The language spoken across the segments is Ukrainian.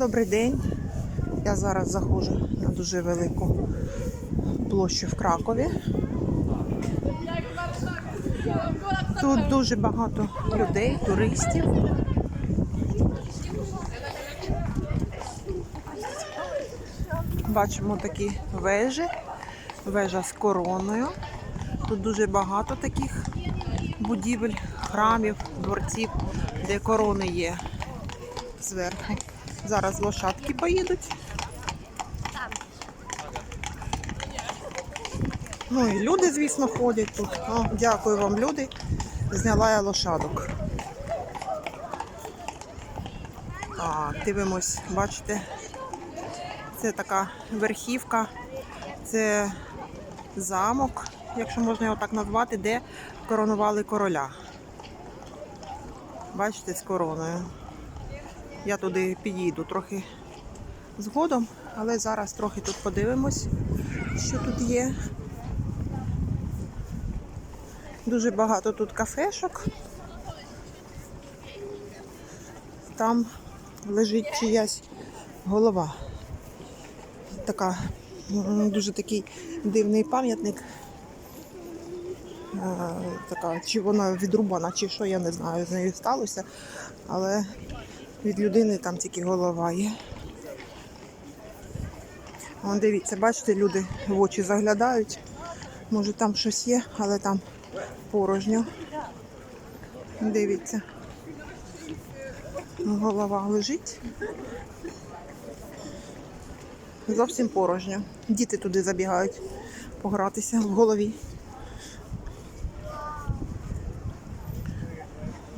Добрий день. Я зараз заходжу на дуже велику площу в Кракові. Тут дуже багато людей, туристів. Бачимо такі вежі, вежа з короною. Тут дуже багато таких будівель, храмів, дворців, де корони є зверху. Зараз лошадки поїдуть. Ну і люди, звісно, ходять тут. О, дякую вам, люди. Зняла я лошадок. Так, дивимось, бачите, це така верхівка, це замок, якщо можна його так назвати, де коронували короля. Бачите, з короною. Я туди підійду трохи згодом, але зараз трохи тут подивимось, що тут є. Дуже багато тут кафешок. Там лежить чиясь голова. Така дуже такий дивний пам'ятник. Е, Така, чи вона відрубана, чи що, я не знаю, з нею сталося. Але від людини там тільки голова є. Вон дивіться, бачите, люди в очі заглядають. Може там щось є, але там порожньо. Дивіться. Голова лежить. Зовсім порожньо. Діти туди забігають погратися в голові.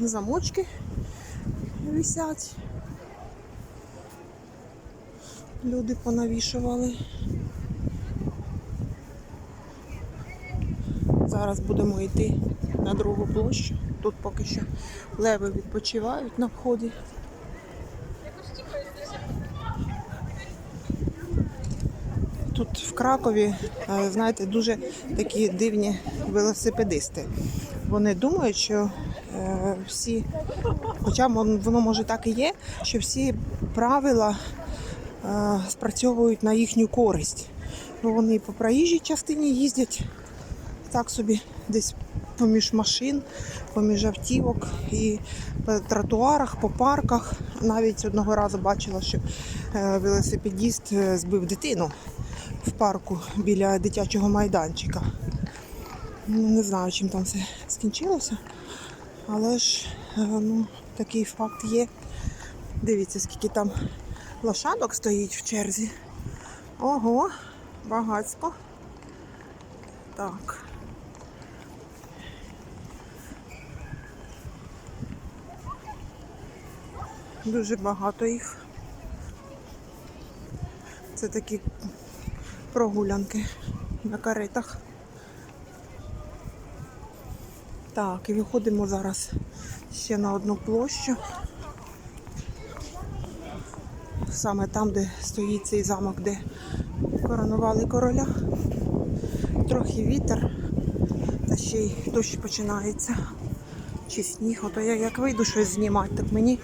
Замочки висять. Люди понавішували. Зараз будемо йти на другу площу. Тут поки що леви відпочивають на вході. Тут в Кракові, е, знаєте, дуже такі дивні велосипедисти. Вони думають, що е, всі, хоча воно може так і є, що всі правила е, спрацьовують на їхню користь. Ну, вони по проїжджій частині їздять так собі десь поміж машин, поміж автівок і по тротуарах, по парках. Навіть одного разу бачила, що е, велосипедіст е, збив дитину в парку біля дитячого майданчика. Ну, не знаю, чим там все скінчилося, але ж е, ну, такий факт є. Дивіться, скільки там лошадок стоїть в черзі. Ого, багацько. Так. Дуже багато їх. Це такі прогулянки на каретах. Так, і виходимо зараз ще на одну площу. Саме там, де стоїть цей замок, де коронували короля. Трохи вітер, та ще й дощ починається. Чи сніг, ото я як вийду щось знімати, так мені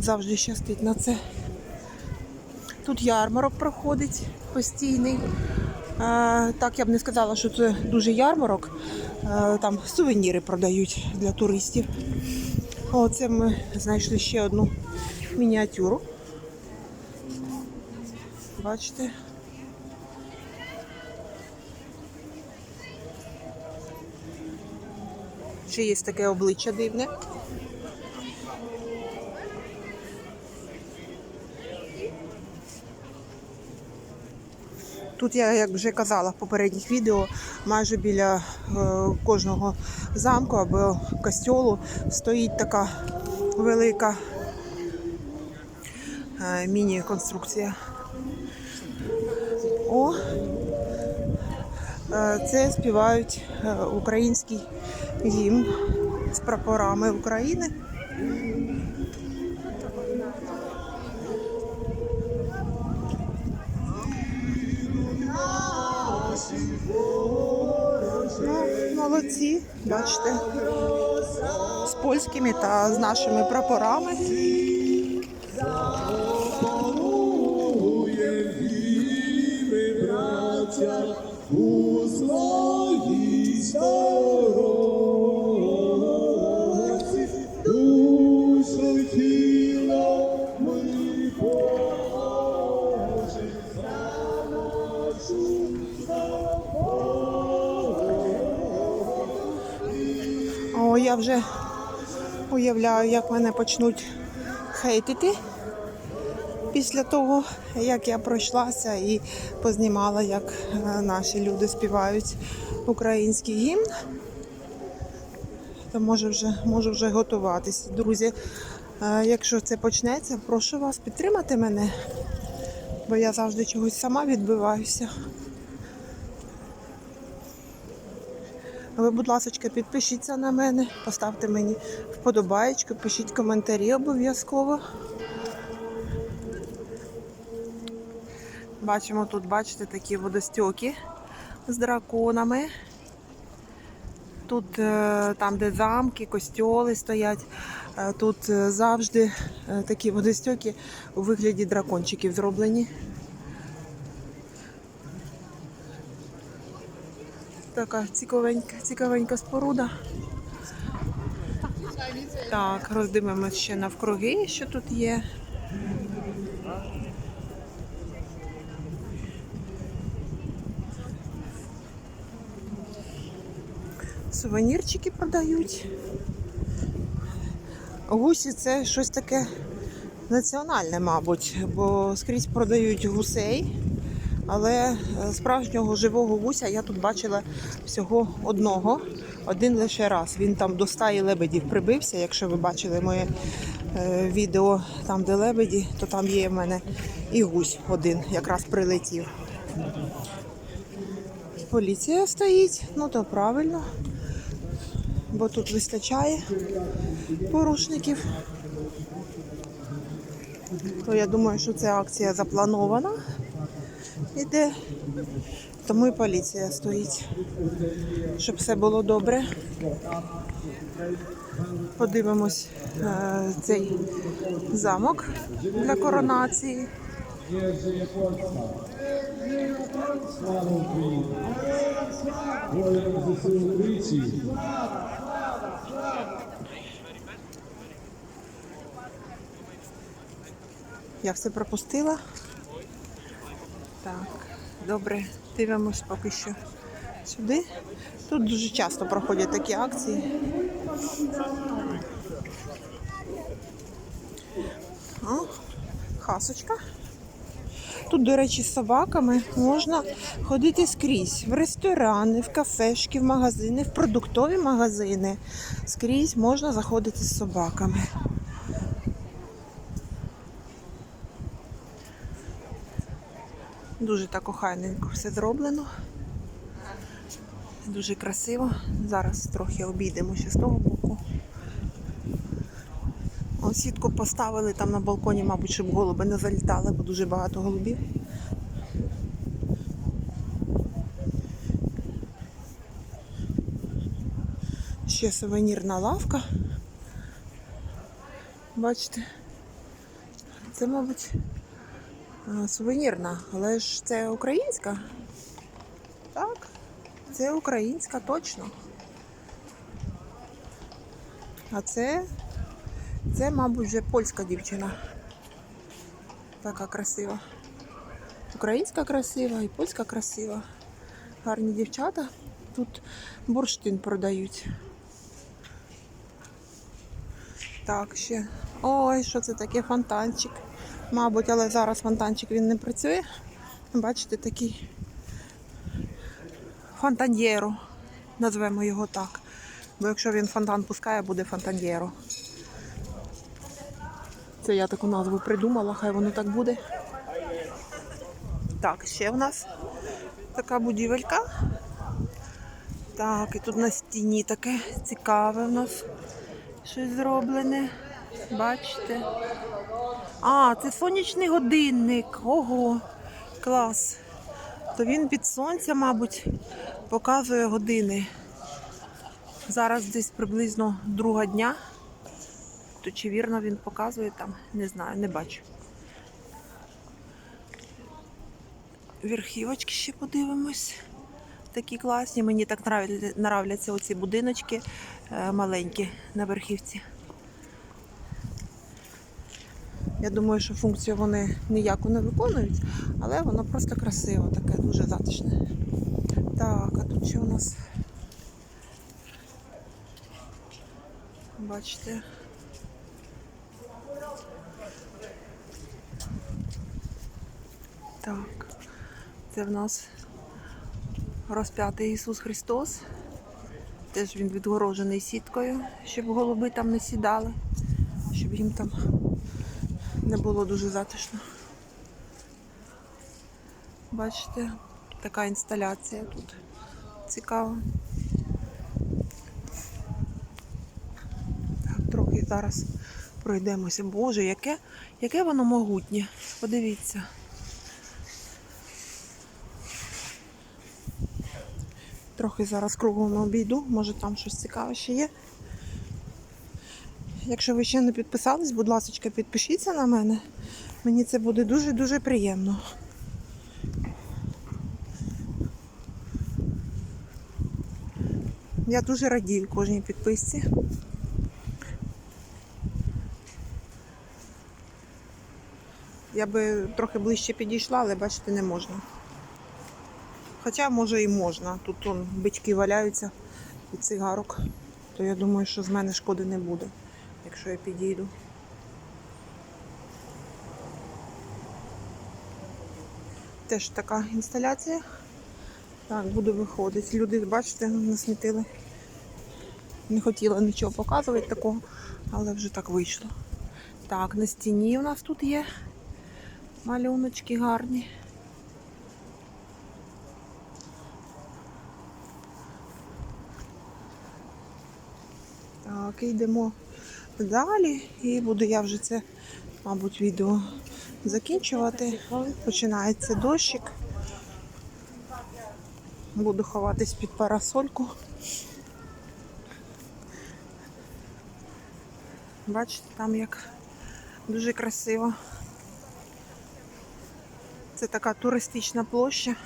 завжди щастить на це. Тут ярмарок проходить постійний. Е, так я б не сказала, що це дуже ярмарок. Е, там сувеніри продають для туристів. Оце ми знайшли ще одну мініатюру. Бачите? Ще є таке обличчя дивне. Тут я, як вже казала в попередніх відео, майже біля е, кожного замку або костьолу стоїть така велика е, міні-конструкція. О, е, це співають український гімн з прапорами України. Молодці, бачите, з польськими та з нашими прапорами. Вже уявляю, як мене почнуть хейтити після того, як я пройшлася і познімала, як е, наші люди співають український гімн. То може вже, можу вже готуватися. Друзі, е, якщо це почнеться, прошу вас підтримати мене, бо я завжди чогось сама відбиваюся. Ви, будь ласка, підпишіться на мене, поставте мені вподобаєчку, пишіть коментарі обов'язково. Бачимо тут, бачите, такі водостьоки з драконами. Тут, е, там, де замки, костьоли стоять, е, тут е, завжди такі водостьоки у вигляді дракончиків зроблені. Така цікавенька, цікавенька споруда. Так, роздивимося ще навкруги, що тут є. Сувенірчики продають. Гусі це щось таке національне, мабуть, бо скрізь продають гусей. Але е, справжнього живого гуся я тут бачила всього одного, один лише раз. Він там до стаї лебедів прибився. Якщо ви бачили моє е, відео там, де лебеді, то там є в мене і гусь один, якраз прилетів. Поліція стоїть, ну то правильно, бо тут вистачає порушників. То я думаю, що ця акція запланована іде. Тому і поліція стоїть, щоб все було добре. Подивимось е, цей замок для коронації. Я все пропустила. Так, добре, дивимось поки що сюди. Тут дуже часто проходять такі акції. О, хасочка. Тут, до речі, з собаками можна ходити скрізь. В ресторани, в кафешки, в магазини, в продуктові магазини. Скрізь можна заходити з собаками. Дуже так охайненько все зроблено. Дуже красиво. Зараз трохи обійдемо ще з того боку. О, сітку поставили там на балконі, мабуть, щоб голуби не залітали, бо дуже багато голубів. Ще сувенірна лавка. Бачите? Це, мабуть, сувенірна, але ж це українська. Так, це українська точно. А це, це, мабуть, вже польська дівчина. Така красива. Українська красива і польська красива. Гарні дівчата. Тут бурштин продають. Так, ще. Ой, що це таке фонтанчик. Мабуть, але зараз фонтанчик він не працює. Бачите, такий фонтаньєро. Назвемо його так. Бо якщо він фонтан пускає, буде фонтаньєро. Це я таку назву придумала, хай воно так буде. Так, ще в нас така будівелька. Так, і тут на стіні таке цікаве в нас щось зроблене. Бачите? А, це сонячний годинник. Ого, клас. То він під сонця, мабуть, показує години. Зараз десь приблизно друга дня. То чи вірно він показує там, не знаю, не бачу. Верхівочки ще подивимось. Такі класні. Мені так нравляться оці будиночки е, маленькі на верхівці. Я думаю, що функцію вони ніяку не виконують, але воно просто красиво, таке дуже затишне. Так, а тут що у нас? Бачите. Так, це в нас розп'ятий Ісус Христос. Теж він відгорожений сіткою, щоб голуби там не сідали, щоб їм там не було дуже затишно. Бачите, така інсталяція тут цікава. Так, трохи зараз пройдемося. Боже, яке, яке воно могутнє. Подивіться. Трохи зараз кругом обійду, може там щось цікаве ще є. Якщо ви ще не підписались, будь ласка, підпишіться на мене. Мені це буде дуже-дуже приємно. Я дуже радію кожній підписці. Я би трохи ближче підійшла, але бачите, не можна. Хоча може і можна. Тут он, бички валяються від цигарок, то я думаю, що з мене шкоди не буде, якщо я підійду. Теж така інсталяція. Так, буду виходити. Люди, бачите, насмітили. Не хотіла нічого показувати такого, але вже так вийшло. Так, на стіні у нас тут є малюночки гарні. Так, йдемо далі і буду я вже це, мабуть, відео закінчувати. Починається дощик. Буду ховатись під парасольку. Бачите, там як дуже красиво. Це така туристична площа.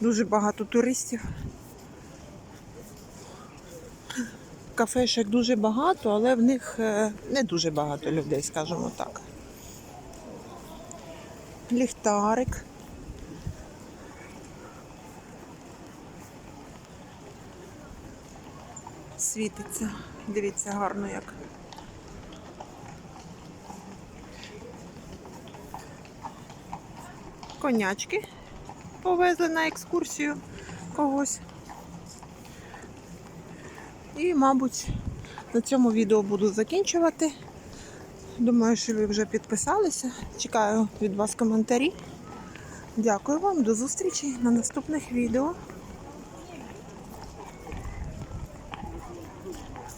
Дуже багато туристів. Кафешок дуже багато, але в них е, не дуже багато людей, скажімо так. Ліхтарик. Світиться. Дивіться, гарно як. Конячки повезли на екскурсію когось. І, мабуть, на цьому відео буду закінчувати. Думаю, що ви вже підписалися. Чекаю від вас коментарі. Дякую вам, до зустрічі на наступних відео.